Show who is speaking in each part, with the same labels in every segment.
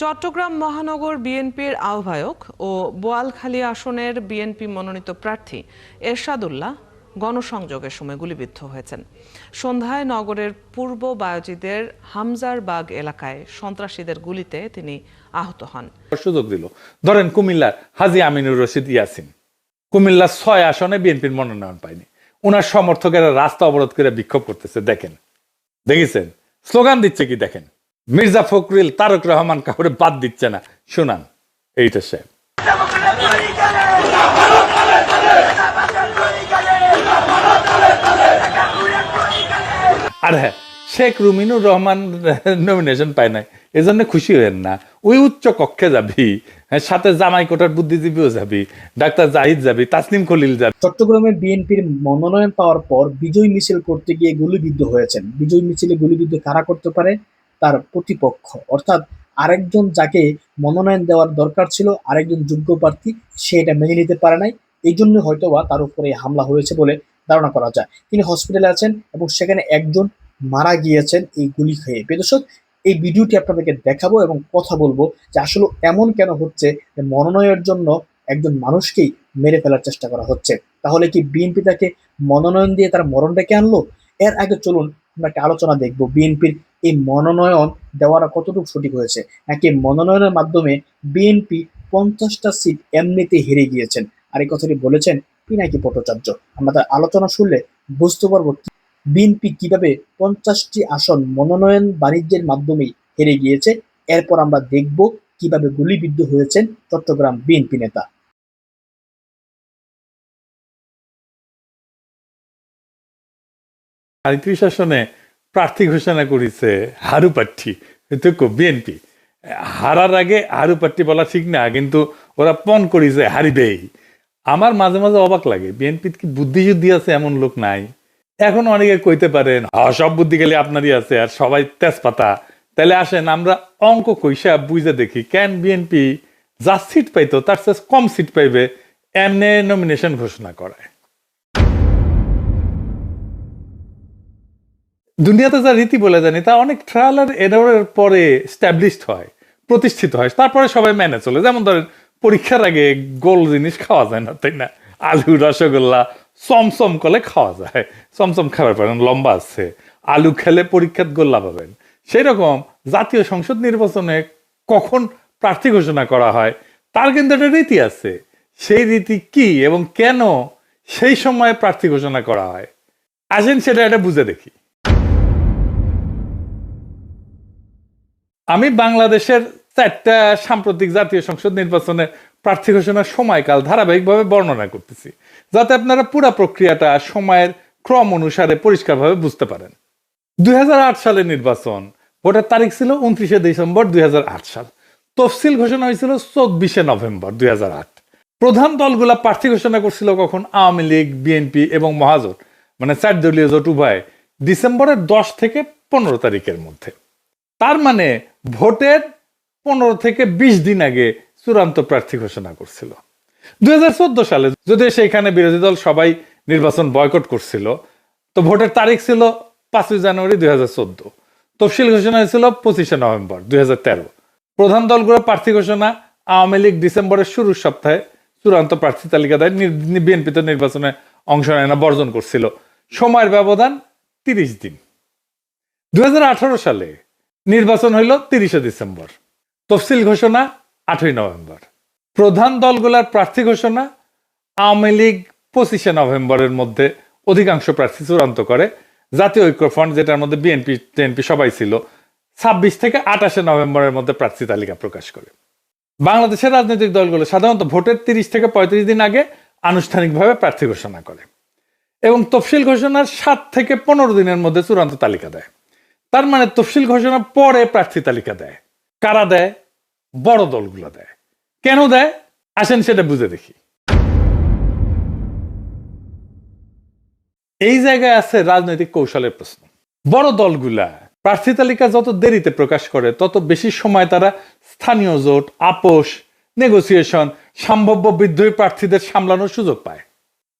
Speaker 1: চট্টগ্রাম মহানগর বিএনপির আহ্বায়ক ও বোয়ালখালী আসনের বিএনপি মনোনীত প্রার্থী এরশাদুল্লাহ গণসংযোগের সময় গুলিবিদ্ধ হয়েছেন। সন্ধ্যায় নগরের পূর্ব বায়োজিদের হামজারবাগ এলাকায় সন্ত্রাসীদের গুলিতে তিনি আহত হন।
Speaker 2: সুযোগ দিল। ধরেন কুমিল্লার হাজি আমিনুর রশিদ ইয়াসিন। কুমিল্লার ছয় আসনে বিএনপির মনোনয়ন পায়নি। ওনার সমর্থকেরা রাস্তা অবরোধ করে বিক্ষোভ করতেছে, দেখেন। দেখেছেন? স্লোগান দিচ্ছে কি, দেখেন? মির্জা ফখরুল তারক রহমান কাউরে বাদ দিচ্ছে না। শুনান এইটা সে। আর হ্যাঁ শেখ রুমিনুর রহমান নমিনেশন পায় নাই এজন্য খুশি হয়েন না। ওই উচ্চ কক্ষে যাবি হ্যাঁ, সাথে জামাই কোটার বুদ্ধিজীবীও যাবি ডাক্তার জাহিদ যাবি তাসনিম খলিল যাবি।
Speaker 3: চট্টগ্রামে বিএনপির মনোনয়ন পাওয়ার পর বিজয় মিছিল করতে গিয়ে গুলিবিদ্ধ হয়েছেন। বিজয় মিছিলে গুলিবিদ্ধ কারা করতে পারে? তার প্রতিপক্ষ। অর্থাৎ আরেকজন যাকে মনোনয়ন দেওয়ার দরকার ছিল, আরেকজন যোগ্য প্রার্থী, সে এটা মেনে নিতে পারে নাই। এই জন্য হয়তোবা তার উপরে হামলা হয়েছে বলে ধারণা করা যায়। তিনি হসপিটালে আছেন এবং সেখানে একজন মারা গিয়েছেন এই গুলি খেয়ে। দর্শক, এই ভিডিওটি আপনাদেরকে দেখাবো এবং কথা বলব যে আসলে এমন কেন হচ্ছে যে মনোনয়নের জন্য একজন মানুষকেই মেরে ফেলার চেষ্টা করা হচ্ছে। তাহলে কি বিএনপি তাকে মনোনয়ন দিয়ে তার মরণ ডেকে আনলো? এর আগে চলুন আমরা একটা আলোচনা দেখব। বিএনপির এই মনোনয়ন দেওয়াটা কতটুকু সঠিক হয়েছে? নাকি মনোনয়নের মাধ্যমে বিএনপি পঞ্চাশটা সিট এমনিতে হেরে গিয়েছেন। আর এই কথাটি বলেছেন পিনাকি ভট্টাচার্য। আমরা তার আলোচনা শুনলে বুঝতে পারব বিএনপি কীভাবে পঞ্চাশটি আসন মনোনয়ন বাণিজ্যের মাধ্যমেই হেরে গিয়েছে। এরপর আমরা দেখব কীভাবে গুলিবিদ্ধ হয়েছেন চট্টগ্রাম বিএনপি নেতা।
Speaker 2: সাঁত্রিশ আসনে প্রার্থী ঘোষণা করেছে হারু প্রার্থী বিএনপি হারার আগে হারু বলা ঠিক না কিন্তু ওরা পণ করেছে হারিবেই। আমার মাঝে মাঝে অবাক লাগে বিএনপির কি বুদ্ধি যুদ্ধি আছে এমন লোক নাই? এখন অনেকে কইতে পারেন "হ, সব বুদ্ধি গেলে আপনারই আছে আর সবাই তেজপাতা। তাহলে আসেন আমরা অঙ্ক কইসা বুঝে দেখি কেন বিএনপি যা সিট পাইতো তার চেয়ে কম সিট পাইবে এমনে নমিনেশন ঘোষণা করায়। দুনিয়াতে যা রীতি বলে জানি, তা অনেক ট্রায়াল আর এররের পরে স্ট্যাবলিশড হয়, প্রতিষ্ঠিত হয়, তারপরে সবাই মেনে চলে। যেমন ধরেন, পরীক্ষার আগে গোল জিনিস খাওয়া যায় না, তাই না? আলু, রসগোল্লা, চমচম করলে খাওয়া যায়। চমচম খাবার পারেন লম্বা আছে। আলু খেলে পরীক্ষাত গোল্লা পাবেন। সেই রকম জাতীয় সংসদ নির্বাচনে কখন প্রার্থী ঘোষণা করা হয়, তার কিন্তু একটা রীতি আছে। সেই রীতি কি এবং কেন সেই সময়ে প্রার্থী ঘোষণা করা হয়? আসেন সেটা এটা বুঝে দেখি। আমি বাংলাদেশের চারটা সাম্প্রতিক জাতীয় সংসদ নির্বাচনে প্রার্থী ঘোষণার সময়কাল ধারাবাহিকভাবে বর্ণনা করতেছি, যাতে আপনারা পুরা প্রক্রিয়াটা সময়ের ক্রম অনুসারে পরিষ্কারভাবে বুঝতে পারেন। দুই সালের নির্বাচন, ভোটের তারিখ ছিল উনত্রিশে ডিসেম্বর দুই হাজার আট সাল। তফসিল ঘোষণা হয়েছিল চব্বিশে নভেম্বর দুই হাজার আট। প্রধান দলগুলা প্রার্থী ঘোষণা করছিল কখন? আওয়ামী লীগ, বিএনপি এবং মহাজোট মানে চার দলীয় জোট উভয়, ডিসেম্বরের দশ থেকে পনেরো তারিখের মধ্যে। তার মানে ভোটের পনেরো থেকে বিশ দিন আগে চূড়ান্ত প্রার্থী ঘোষণা করছিল। দুই সালে যদি সেইখানে বিরোধী দল সবাই নির্বাচন বয়কট করছিল, তো ভোটের তারিখ ছিল পাঁচই জানুয়ারি দুই হাজার চোদ্দ। তফসিল ঘোষণা হয়েছিল পঁচিশে নভেম্বর দুই প্রধান দলগুলো প্রার্থী ঘোষণা আওয়ামী লীগ ডিসেম্বরের শুরুর সপ্তাহে চূড়ান্ত প্রার্থী তালিকা দেয় বিএনপি তো নির্বাচনে অংশ নেয় না, বর্জন করছিল। সময়ের ব্যবধান তিরিশ দিন। দুই হাজার আঠারো সালে নির্বাচন হইল তিরিশে ডিসেম্বর। তফসিল ঘোষণা আটই নভেম্বর। প্রধান দলগুলার প্রার্থী ঘোষণা আওয়ামী লীগ পঁচিশে নভেম্বরের মধ্যে অধিকাংশ প্রার্থী চূড়ান্ত করে। জাতীয় ঐক্য ফ্রন্ট, যেটার মধ্যে বিএনপি, টিএনপি সবাই ছিল, ছাব্বিশ থেকে আঠাশে নভেম্বরের মধ্যে প্রার্থী তালিকা প্রকাশ করে। বাংলাদেশের রাজনৈতিক দলগুলো সাধারণত ভোটের তিরিশ থেকে পঁয়ত্রিশ দিন আগে আনুষ্ঠানিকভাবে প্রার্থী ঘোষণা করে এবং তফসিল ঘোষণার সাত থেকে পনেরো দিনের মধ্যে চূড়ান্ত তালিকা দেয়। তার মানে তফসিল ঘোষণার পরে প্রার্থী তালিকা দেয়। কারা দেয়? বড় দলগুলো দেয়। কেন দেয়? আসেন সেটা বুঝে দেখি। এই জায়গায় আছে রাজনৈতিক কৌশলের প্রশ্ন। বড় দলগুলা প্রার্থী তালিকা যত দেরিতে প্রকাশ করে, তত বেশি সময় তারা স্থানীয় জোট, আপোষ, নেগোসিয়েশন, সম্ভাব্য বিদ্রোহী প্রার্থীদের সামলানোর সুযোগ পায়।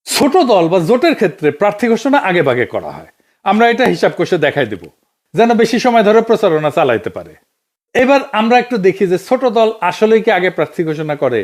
Speaker 2: ছোট দল বা জোটের ক্ষেত্রে প্রার্থী ঘোষণা আগে ভাগে করা হয়। আমরা এটা হিসাব কষে দেখাই দেব। যেন বেশি সময় ধরে প্রচারণা চালাইতে পারে। এবার আমরা একটু দেখি যে ছোট দল আসলেই কি আগে প্রার্থী ঘোষণা করে।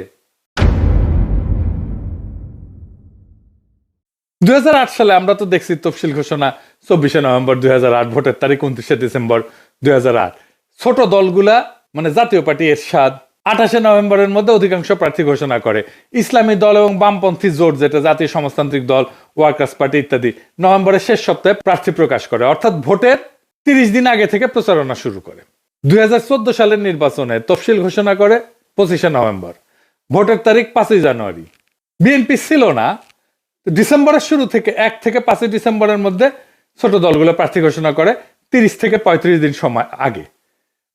Speaker 2: দুই হাজার আট সালে আমরা তো দেখছি তফসিল ঘোষণা চব্বিশে নভেম্বর দুই ভোটের তারিখ উনত্রিশে ডিসেম্বর দুই হাজার আট। ছোট দলগুলা মানে জাতীয় পার্টি এরশাদ, আঠাশে নভেম্বরের মধ্যে অধিকাংশ প্রার্থী ঘোষণা করে। ইসলামী দল এবং বামপন্থী জোট, যেটা জাতীয় সমাজতান্ত্রিক দল, ওয়ার্কার্স পার্টি ইত্যাদি, নভেম্বরের শেষ সপ্তাহে প্রার্থী প্রকাশ করে। অর্থাৎ ভোটের তিরিশ দিন আগে থেকে প্রচারণা শুরু করে। দুই হাজার চোদ্দ সালের নির্বাচনে তফসিল ঘোষণা করে পঁচিশে নভেম্বর, ভোটের তারিখ পাঁচই জানুয়ারি। বিএনপি ছিল না। ডিসেম্বরের শুরু থেকে এক থেকে পাঁচই ডিসেম্বরের মধ্যে ছোট দলগুলো প্রার্থী ঘোষণা করে তিরিশ থেকে পঁয়ত্রিশ দিন সময় আগে।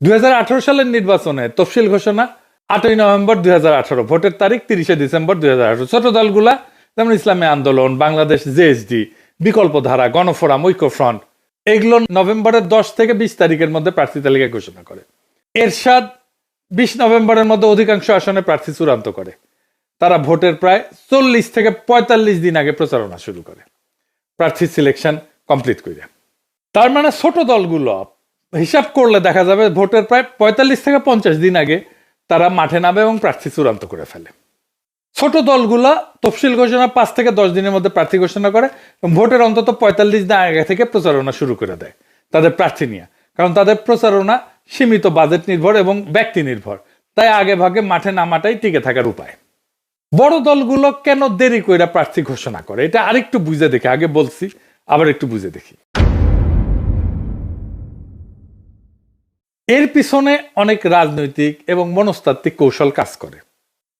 Speaker 2: দুই হাজার আঠারো সালের নির্বাচনে তফসিল ঘোষণা আটই নভেম্বর দুই হাজার আঠারো, ভোটের তারিখ তিরিশে ডিসেম্বর দুই হাজার আঠেরো। ছোট দলগুলা, যেমন ইসলামী আন্দোলন, বাংলাদেশ জেএসডি বিকল্প ধারা গণফোরাম, ঐক্যফ্রন্ট এগুলো নভেম্বরের দশ থেকে বিশ তারিখের মধ্যে প্রার্থী তালিকা ঘোষণা করে। এরশাদ বিশ নভেম্বরের মধ্যে অধিকাংশ আসনে প্রার্থী চূড়ান্ত করে। তারা ভোটের প্রায় চল্লিশ থেকে পঁয়তাল্লিশ দিন আগে প্রচারণা শুরু করে। প্রার্থী সিলেকশন কমপ্লিট করে তার মানে ছোট দলগুলো হিসাব করলে দেখা যাবে ভোটের প্রায় পঁয়তাল্লিশ থেকে পঞ্চাশ দিন আগে তারা মাঠে নামে এবং প্রার্থী চূড়ান্ত করে ফেলে। ছোট দলগুলা তফসিল ঘোষণা পাঁচ থেকে দশ দিনের মধ্যে প্রার্থী ঘোষণা করে ভোটের অন্তত পঁয়তাল্লিশ দিন আগে থেকে প্রচারণা শুরু করে দেয় তাদের প্রার্থী নিয়ে। কারণ তাদের প্রচারণা সীমিত বাজেট নির্ভর এবং ব্যক্তি নির্ভর। তাই আগে ভাগে মাঠে নামাটাই টিকে থাকার উপায়। বড় দলগুলো কেন দেরি কইরা প্রার্থী ঘোষণা করে? এটা আরেকটু বুঝে দেখি। আগে বলছি, আবার একটু বুঝে দেখি। এর পিছনে অনেক রাজনৈতিক এবং মনস্তাত্ত্বিক কৌশল কাজ করে।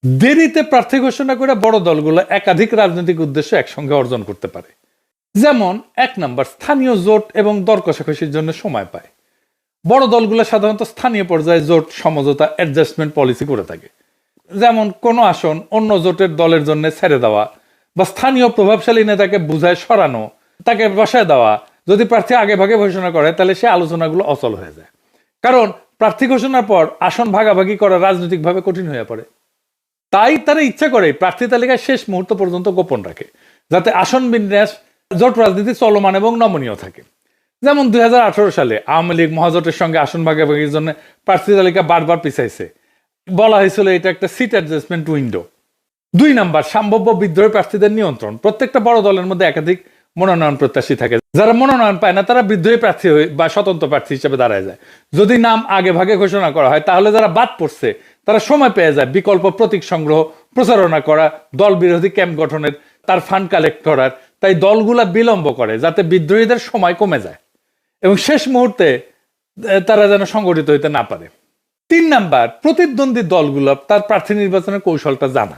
Speaker 2: দেরিতে প্রার্থী ঘোষণা করে বড় দলগুলো একাধিক রাজনৈতিক উদ্দেশ্য একসঙ্গে অর্জন করতে পারে। যেমন, এক নম্বর, স্থানীয় জোট এবং দর কষাকষির জন্য সময় পায়। বড় দলগুলো সাধারণত স্থানীয় পর্যায়ে জোট, সমঝোতা অ্যাডজাস্টমেন্ট পলিসি করে থাকে। যেমন, কোনো আসন অন্য জোটের দলের জন্য ছেড়ে দেওয়া বা স্থানীয় প্রভাবশালী নেতাকে বুঝায় সরানো, তাকে বসায় দেওয়া। যদি প্রার্থী আগে ভাগে ঘোষণা করে, তাহলে সে আলোচনাগুলো অচল হয়ে যায়। কারণ, প্রার্থী ঘোষণার পর আসন ভাগাভাগি করা রাজনৈতিকভাবে কঠিন হয়ে পড়ে। তাই তারা ইচ্ছা করে প্রার্থী তালিকায় শেষ মুহূর্ত পর্যন্ত গোপন রাখে, যাতে আসন বিন্যাস, জোট রাজনীতি চলমান এবং নমনীয় থাকে। যেমন দুই সালে আওয়ামী লীগ মহাজোটের সঙ্গে আসন ভাগাভাগির জন্য প্রার্থী তালিকা বারবার পিছাইছে। বলা হয়েছিল এটা একটা সিট অ্যাডজাস্টমেন্ট উইন্ডো। দুই নাম্বার, সম্ভাব্য বিদ্রোহী প্রার্থীদের নিয়ন্ত্রণ। প্রত্যেকটা বড় দলের মধ্যে একাধিক মনোনয়ন প্রত্যাশী থাকে। যারা মনোনয়ন পায় না, তারা বিদ্রোহী প্রার্থী হয়ে বা স্বতন্ত্র প্রার্থী হিসেবে দাঁড়ায় যায়। যদি নাম আগে ভাগে ঘোষণা করা হয়, তাহলে যারা বাদ পড়ছে তারা সময় পেয়ে যায় বিকল্প প্রতীক সংগ্রহ, প্রচারণা করা দল বিরোধী ক্যাম্প গঠনের, তার ফান্ড কালেক্ট করার। তাই দলগুলা বিলম্ব করে যাতে বিদ্রোহীদের সময় কমে যায়। এবং শেষ মুহূর্তে তারা যেন সংগঠিত হইতে না পারে। তিন নাম্বার, প্রতিদ্বন্দ্বী দলগুলো তার প্রার্থী নির্বাচনের কৌশলটা জানা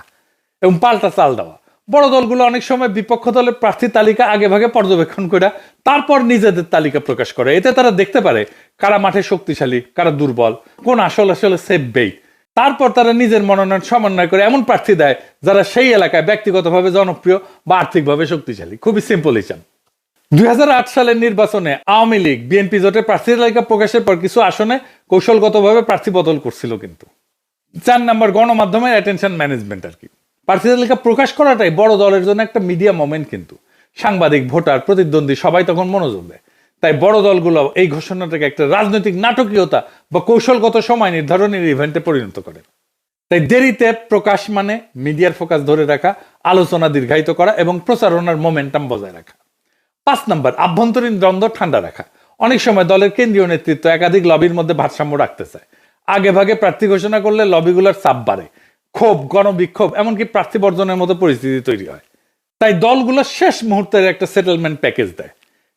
Speaker 2: এবং পাল্টা চাল দেওয়া। বড় দলগুলো অনেক সময় বিপক্ষ দলের প্রার্থী তালিকা আগে ভাগে পর্যবেক্ষণ করে, তারপর নিজেদের তালিকা প্রকাশ করে। এতে তারা দেখতে পারে কারা মাঠে শক্তিশালী, কারা দুর্বল, কোন আসল আসলে সেফ বেইট তারপর তারা নিজের মনোনয়ন সমন্বয় করে এমন প্রার্থী দেয় যারা সেই এলাকায় ব্যক্তিগতভাবে জনপ্রিয় বা আর্থিকভাবে শক্তিশালী। খুবই সিম্পল হিসাব দুই সালের নির্বাচনে আওয়ামী লীগ, বিএনপি জোটের প্রার্থী তালিকা প্রকাশের পর কিছু আসনে কৌশলগতভাবে প্রার্থী বদল করছিল কিন্তু। চার নাম্বার গণমাধ্যমের অ্যাটেনশন ম্যানেজমেন্ট আর কি। প্রার্থী তালিকা প্রকাশ করাটাই বড় দলের জন্য একটা মিডিয়া মোমেন্ট কিন্তু। সাংবাদিক, ভোটার, প্রতিদ্বন্দ্বী সবাই তখন মনোযোগ দেয়। তাই বড় দলগুলো এই ঘোষণাটাকে একটা রাজনৈতিক নাটকীয়তা বা কৌশলগত সময় নির্ধারণের ইভেন্টে পরিণত করে। তাই দেরিতে প্রকাশ মানে মিডিয়ার ফোকাস ধরে রাখা, আলোচনা দীর্ঘায়িত করা এবং প্রচারণার মোমেন্টাম বজায় রাখা। পাঁচ নম্বর, আভ্যন্তরীণ দ্বন্দ্ব ঠান্ডা রাখা। অনেক সময় দলের কেন্দ্রীয় নেতৃত্ব একাধিক লবির মধ্যে ভারসাম্য রাখতে চায়। আগে ভাগে প্রার্থী ঘোষণা করলে লবিগুলোর চাপ বাড়ে। ক্ষোভ, গণবিক্ষোভ, এমনকি প্রার্থী বর্জনের মতো পরিস্থিতি তৈরি হয়। তাই দলগুলো শেষ মুহূর্তের একটা সেটেলমেন্ট প্যাকেজ দেয়।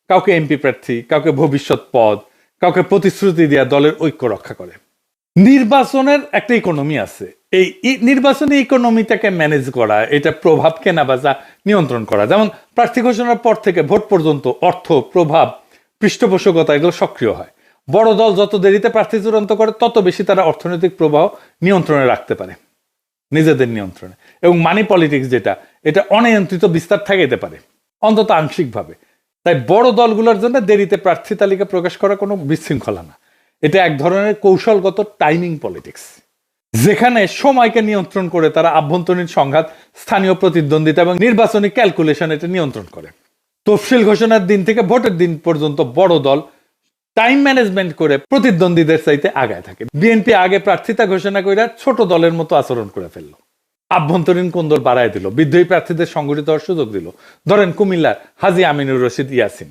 Speaker 2: কাউকে এমপি প্রার্থী, কাউকে ভবিষ্যৎ পদ, কাউকে প্রতিশ্রুতি দেওয়া দলের ঐক্য রক্ষা করে। নির্বাচনের একটা ইকোনমি আছে। এই নির্বাচনী ইকোনমিটাকে ম্যানেজ করা, এটা প্রভাব কেনা বেচা নিয়ন্ত্রণ করা। যেমন প্রার্থী ঘোষণার পর থেকে ভোট পর্যন্ত অর্থ, প্রভাব, পৃষ্ঠপোষকতা এগুলো সক্রিয় হয়। বড় দল যত দেরিতে প্রার্থী চূড়ান্ত করে, তত বেশি তারা অর্থনৈতিক প্রবাহ নিয়ন্ত্রণে রাখতে পারে। নিজেদের নিয়ন্ত্রণে। এবং মানি পলিটিক্স যেটা, এটা অনিয়ন্ত্রিত বিস্তার থাকাইতে পারে। অন্তত আংশিকভাবে। তাই বড় দলগুলোর জন্য দেরিতে প্রার্থী তালিকা প্রকাশ করা কোনো বিশৃঙ্খলা না। এটা এক ধরনের কৌশলগত টাইমিং পলিটিক্স যেখানে সময়কে নিয়ন্ত্রণ করে তারা আভ্যন্তরীণ সংঘাত, স্থানীয় প্রতিদ্বন্দ্বিতা এবং নির্বাচনী ক্যালকুলেশন এটা নিয়ন্ত্রণ করে। তফসিল ঘোষণার দিন থেকে ভোটের দিন পর্যন্ত বড় দল টাইম ম্যানেজমেন্ট করে প্রতিদ্বন্দ্বীদের চাইতে আগায় থাকে। বিএনপি আগে প্রার্থিতা ঘোষণা করে ছোট দলের মতো আচরণ করে ফেলল। আভ্যন্তরীণ কোন্দল বাড়ায় দিল, বিদ্রোহী প্রার্থীদের সংগঠিত হওয়ার সুযোগ দিল। ধরেন কুমিল্লার হাজি আমিনুর রশিদ ইয়াসিন।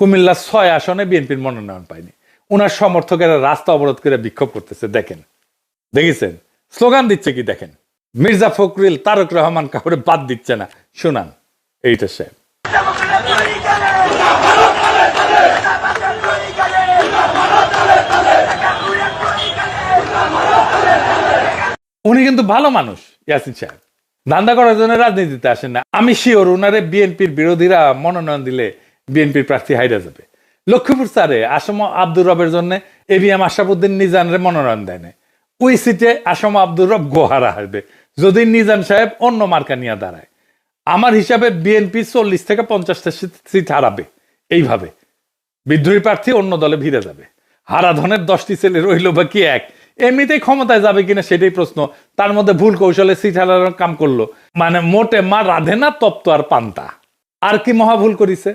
Speaker 2: কুমিল্লার ছয় আসনে বিএনপির মনোনয়ন পায়নি। ওনার সমর্থকেরা রাস্তা অবরোধ করে বিক্ষোভ করতেছে, দেখেন। দেখেছেন? স্লোগান দিচ্ছে কি, দেখেন? মির্জা ফখরুল, তারক রহমান কাউরে বাদ দিচ্ছে না। শোনান, এইটা সাহেব উনি কিন্তু ভালো মানুষ, ইয়াসিন সাহেব। ধান্দা করার জন্য রাজনীতিতে আসেন না। আমি শিওর ওনারে বিএনপির বিরোধীরা মনোনয়ন দিলে বিএনপির প্রার্থী হাইরা যাবে। লক্ষ্মীপুর স্যারে, আসম আব্দুর রবের জন্য এবিএম আশরাফুদ্দিন নিজানরে মনোনয়ন দেয় না ওই সিটে আসম আব্দুর রব গোহারা হারবে, যদি নিজান সাহেব অন্য মার্কা নিয়ে দাঁড়ায়। আমার হিসাবে বিএনপি চল্লিশ থেকে পঞ্চাশটা সিট হারাবে, এইভাবে। বিদ্রোহী প্রার্থী অন্য দলে ভিড়ে যাবে। হারাধনের দশটি ছেলে রইল বা কি এক। এমনিতেই ক্ষমতায় যাবে কিনা সেটাই প্রশ্ন। তার মধ্যে ভুল কৌশলে হারানোর কাম করল। মানে মোটে মা রাধে না তপ্ত আর পান্তা। আর কি মহা ভুল করিছে?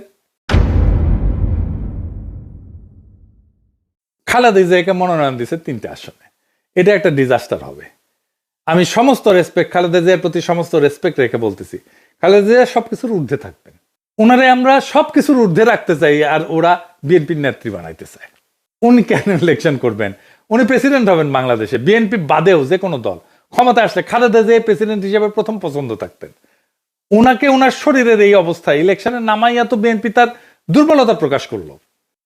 Speaker 2: খালেদা জিয়াকে মনোনয়ন দিছে তিনটে আসনে। এটা একটা ডিজাস্টার হবে। আমি সমস্ত রেসপেক্ট খালেদা জিয়ার প্রতি সমস্ত রেসপেক্ট রেখে বলতেছি। খালেদা জিয়া সবকিছুর ঊর্ধ্বে থাকবেন। ওনারে আমরা সবকিছুর ঊর্ধ্বে রাখতে চাই আর ওরা বিএনপির নেত্রী বানাইতে চায়। উনি কেন ইলেকশন করবেন? উনি প্রেসিডেন্ট হবেন বাংলাদেশে বিএনপি বাদেও যে কোনো দল। ক্ষমতা আসলে খালেদা জিয়া প্রেসিডেন্ট হিসেবে প্রথম পছন্দ থাকতেন। ওনাকে ওনার শরীরের এই অবস্থায় ইলেকশনে নামাইয়া তো বিএনপি তার দুর্বলতা প্রকাশ করল।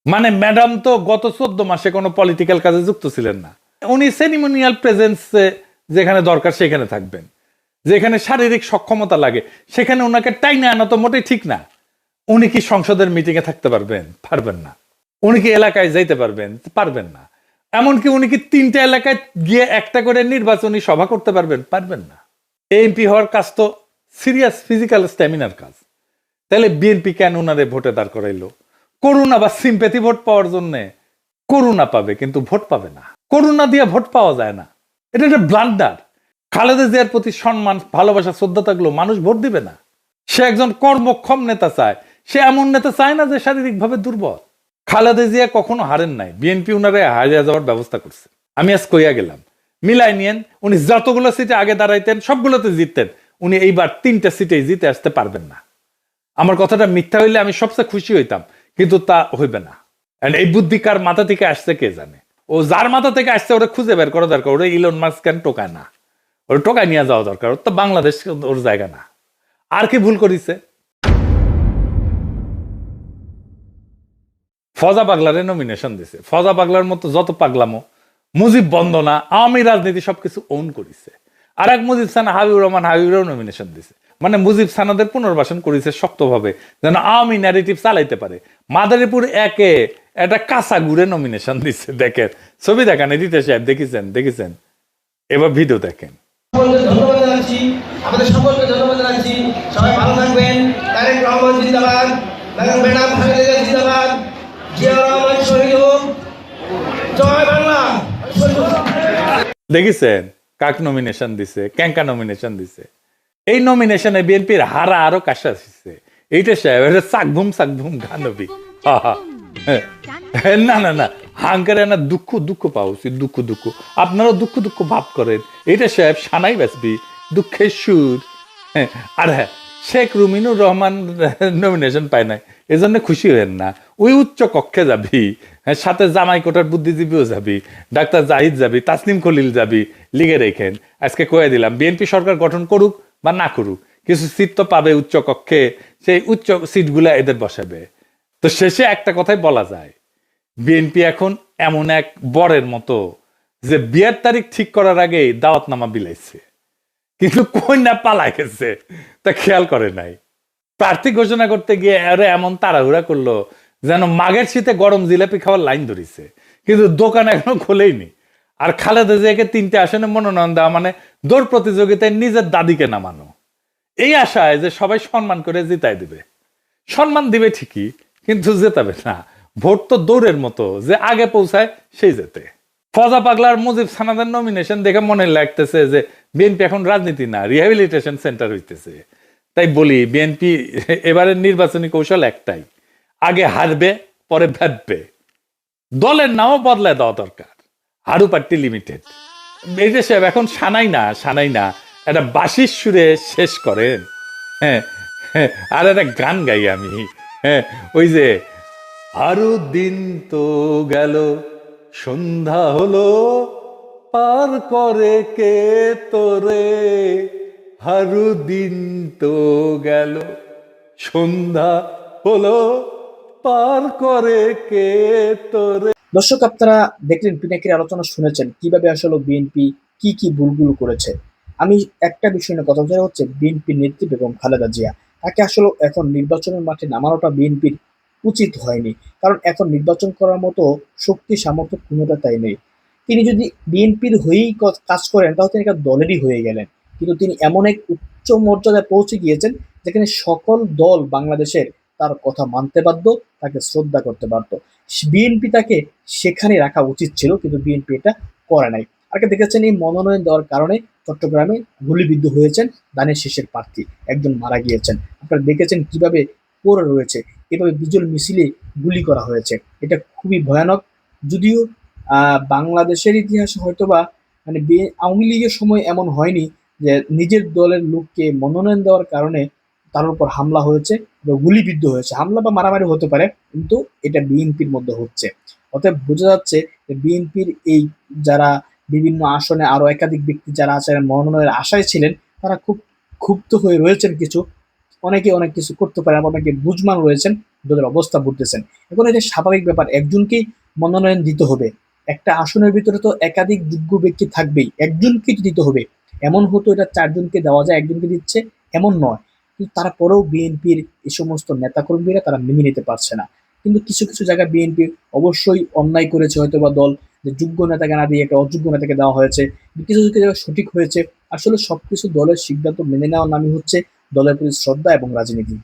Speaker 2: মানে ম্যাডাম তো গত চোদ্দ মাসে কোনো পলিটিক্যাল কাজে যুক্ত ছিলেন না। উনি সেরিমোনিয়াল প্রেজেন্স যেখানে দরকার সেখানে থাকবেন। যেখানে শারীরিক সক্ষমতা লাগে, সেখানে ওনাকে টাইনে আনা তো মোটেই ঠিক না। উনি কি সংসদের মিটিংয়ে থাকতে পারবেন? পারবেন না। উনি কি এলাকায় যাইতে পারবেন? পারবেন না। এমনকি উনি কি তিনটা এলাকায় গিয়ে একটা করে নির্বাচনী সভা করতে পারবেন? পারবেন না। এমপি হওয়ার কাজ তো সিরিয়াস ফিজিক্যাল স্ট্যামিনার কাজ। তাহলে বিএনপি কেন ওনারে ভোটে দাঁড় করাইলো? করুণা বা সিম্পেথি ভোট পাওয়ার জন্য করুণা পাবে কিন্তু ভোট পাবে না। করুণা দিয়ে ভোট পাওয়া যায় না। এটা একটা ব্লান্ডার খালেদা জিয়ার প্রতি সম্মান ভালোবাসা শ্রদ্ধা থাকলেও মানুষ ভোট দিবে না। সে একজন কর্মক্ষম নেতা চায়। সে এমন নেতা চায় না যে শারীরিকভাবে দুর্বল। খালেদা জিয়া কখনো হারেন নাই। বিএনপি উনারে হারিয়ে যাওয়ার ব্যবস্থা করছে। আমি আজ কইয়া গেলাম, মিলাই নিয়েন, উনি যতগুলো সিটে আগে দাঁড়াইতেন, সবগুলোতে জিততেন, উনি এইবার তিনটা সিটেই জিতে আসতে পারবেন না। আমার কথাটা মিথ্যা হইলে আমি সবচেয়ে খুশি হইতাম, কিন্তু তা হইবে না। এই বুদ্ধি কার মাথা থেকে আসছে কে জানে? ও যার মাথা থেকে আসছে, ওরা খুঁজে বের করা দরকার, ওরা ইলন মাস্ক কেন টোকায় না? ওর টোকায় নিয়ে যাওয়া দরকার, ওর তো বাংলাদেশ ওর জায়গা না। আর কি ভুল করিছে? ফজা পাগলারে নমিনেশন দিছে। ফজা পাগলার মতো যত পাগলামো, মুজিব বন্দনা, আওয়ামী রাজনীতি সবকিছু ওন করিছে। আর এক মুজিব সানা হাবিবুর রহমান হাবিবুরও নমিনেশন দিছে। মানে মুজিব সানাদের পুনর্বাসন করেছে শক্তভাবে, যেন আওয়ামী ন্যারেটিভ চালাইতে পারে। মাদারীপুর একে একটা কাঁচা গুড়ে নমিনেশন দিচ্ছে দেখেন। ছবি দেখান এডিটর সাহেব, দেখেছেন দেখেছেন? এবার ভিডিও দেখেন।
Speaker 4: ধন্যবাদ জানাচ্ছি। আমাদের সকলকে ধন্যবাদ জানাচ্ছি। সবাই ভালো থাকবেন। তারেক রহমান জিন্দাবাদ। ম্যাডাম জিন্দাবাদ জিয়া রহমান শহীদ হোক জয় বাংলা শহীদ হোক।
Speaker 2: দেখেছেন কাক নমিনেশন দিছে? ক্যাঙ্কা নমিনেশন দিছে? এই নমিনেশনে বিএনপির হারা আরও কাশা দিচ্ছে এইটা সাহেব এটা সাকভুম সাকভুম গানবি। না না না। হাঙ্কারে না দুঃখ দুঃখ পাওয়া উচিত দুঃখ দুঃখ। আপনারাও দুঃখ দুঃখ ভাব করেন। এটা সাহেব সানাই বাসবি দুঃখের সুর। হ্যাঁ, আর হ্যাঁ শেখ রুমিনুর রহমান নমিনেশন পায় নাই। এজন্য খুশি হয়েন না। ওই উচ্চ কক্ষে যাবি হ্যাঁ, সাথে জামাই কোটার বুদ্ধিজীবীও যাবি ডাক্তার জাহিদ যাবি তাসনিম খলিল যাবি লিগে রেখেন। আজকে কয়ে দিলাম বিএনপি সরকার গঠন করুক বা না করুক কিছু সিট তো পাবে উচ্চ কক্ষে সেই উচ্চ সিটগুলা এদের বসাবে। তো শেষে একটা কথাই বলা যায় বিএনপি এখন এমন এক বরের মতো যে বিয়ের তারিখ ঠিক করার আগেই দাওয়াতনামা বিলাইছে। কিন্তু কই না পালায় গেছে তা খেয়াল করে নাই। প্রার্থী ঘোষণা করতে গিয়ে আরে এমন তাড়াহুড়া করল যেন মাঘের শীতে গরম জিলাপি খাওয়ার লাইন ধরিছে। কিন্তু দোকান এখনও খোলেইনি। আর খালেদা জিয়াকে তিনটে আসনে মনোনয়ন দেওয়া মানে দৌড় প্রতিযোগিতায় নিজের দাদিকে নামানো। এই আশায় যে সবাই সম্মান করে জিতাই দিবে। সম্মান দিবে ঠিকই, কিন্তু জেতাবে না। ভোট তো দৌড়ের মতো, যে আগে পৌঁছায় সেই যেতে ফজা পাগলার মুজিব সানাদের নমিনেশন দেখে মনে লাগতেছে যে বিএনপি এখন রাজনীতি না রিহ্যাবিলিটেশন সেন্টার হইতেছে। তাই বলি বিএনপি এবারের নির্বাচনী কৌশল একটাই আগে হারবে পরে ভাববে। দলের নামও বদলায় দেওয়া দরকার হারু পার্টি লিমিটেড মেজর সাহেব এখন সানাই না সানাই না একটা বাঁশির সুরে শেষ করেন। হ্যাঁ হ্যাঁ, আর একটা গান গাই আমি। হ্যাঁ ওই যে আরও দিন তো গেল সন্ধ্যা হলো পার করে কে তোরে? হারু দিন তো গেল, সন্ধ্যা হলো, পার করে কে তোরে?
Speaker 3: দর্শক, আপনারা দেখলেন পিনাকির আলোচনা শুনেছেন, কীভাবে আসলে বিএনপি কি কি ভুলগুলো করেছে। আমি একটা বিষয় নিয়ে কথা বলতে হচ্ছে বিএনপির নেত্রী বেগম খালেদা জিয়া। তাকে আসলে এখন নির্বাচনের মাঠে নামানোটা বিএনপির উচিত হয়নি। কারণ এখন নির্বাচন করার মতো শক্তি, সামর্থ্য কোনোটা তাই নেই। তিনি যদি বিএনপির হয়েই কাজ করেন, তাহলে তিনি একটা দলেরই হয়ে গেলেন। কিন্তু তিনি এমন এক উচ্চ মর্যাদায় পৌঁছে গিয়েছেন যেখানে সকল দল বাংলাদেশের তার কথা মানতে বাধ্য, তাকে শ্রদ্ধা করতে বাধ্য। বিএনপি তাকে সেখানে রাখা উচিত ছিল, কিন্তু বিএনপি এটা করে নাই। আগে দেখেছেন এই মনোনয়ন দেওয়ার কারণে চট্টগ্রামে গুলিবিদ্ধ হয়েছেন দানের শেষের প্রার্থী, একজন মারা গিয়েছেন। আপনারা দেখেছেন কীভাবে পড়ে রয়েছে এভাবে বিজল মিছিলে গুলি করা হয়েছে। এটা খুবই ভয়ানক। যদিও বাংলাদেশের ইতিহাসে হয়তোবা মানে আওয়ামী লীগের সময় এমন হয়নি যে নিজের দলের লোককে মনোনয়ন দেওয়ার কারণে তার উপর হামলা হয়েছে বা গুলিবিদ্ধ হয়েছে। হামলা বা মারামারি হতে পারে, কিন্তু এটা বিএনপির মধ্যে হচ্ছে। অতএব বোঝা যাচ্ছে যে বিএনপির এই যারা বিভিন্ন আসনে আরও একাধিক ব্যক্তি যারা আছেন মনোনয়নের আশায় ছিলেন, তারা খুব ক্ষুব্ধ হয়ে রয়েছেন কিছু। অনেকে অনেক কিছু করতে পারে আবার অনেকে বুঝমান রয়েছেন দলের অবস্থা বুঝতেছেন। এখন এটা স্বাভাবিক ব্যাপার, একজনকেই মনোনয়ন দিতে হবে। একটা আসনের ভিতরে তো একাধিক যোগ্য ব্যক্তি থাকবেই একজনকে দিতে হবে। এমন হতো এটা চারজনকে দেওয়া যায়, একজনকে দিচ্ছে, এমন নয়। কিন্তু তারপরেও বিএনপির এই সমস্ত নেতাকর্মীরা তারা মেনে নিতে পারছে না। কিন্তু কিছু কিছু জায়গায় বিএনপি অবশ্যই অন্যায় করেছে হয়তো বা দল, যে যোগ্য নেতাকে না দিয়ে একটা অযোগ্য নেতাকে দেওয়া হয়েছে। কিছু কিছু জায়গায় সঠিক হয়েছে। আসলে সবকিছু দলের সিদ্ধান্ত মেনে নেওয়ার নামই হচ্ছে দলের প্রতি শ্রদ্ধা এবং রাজনীতি।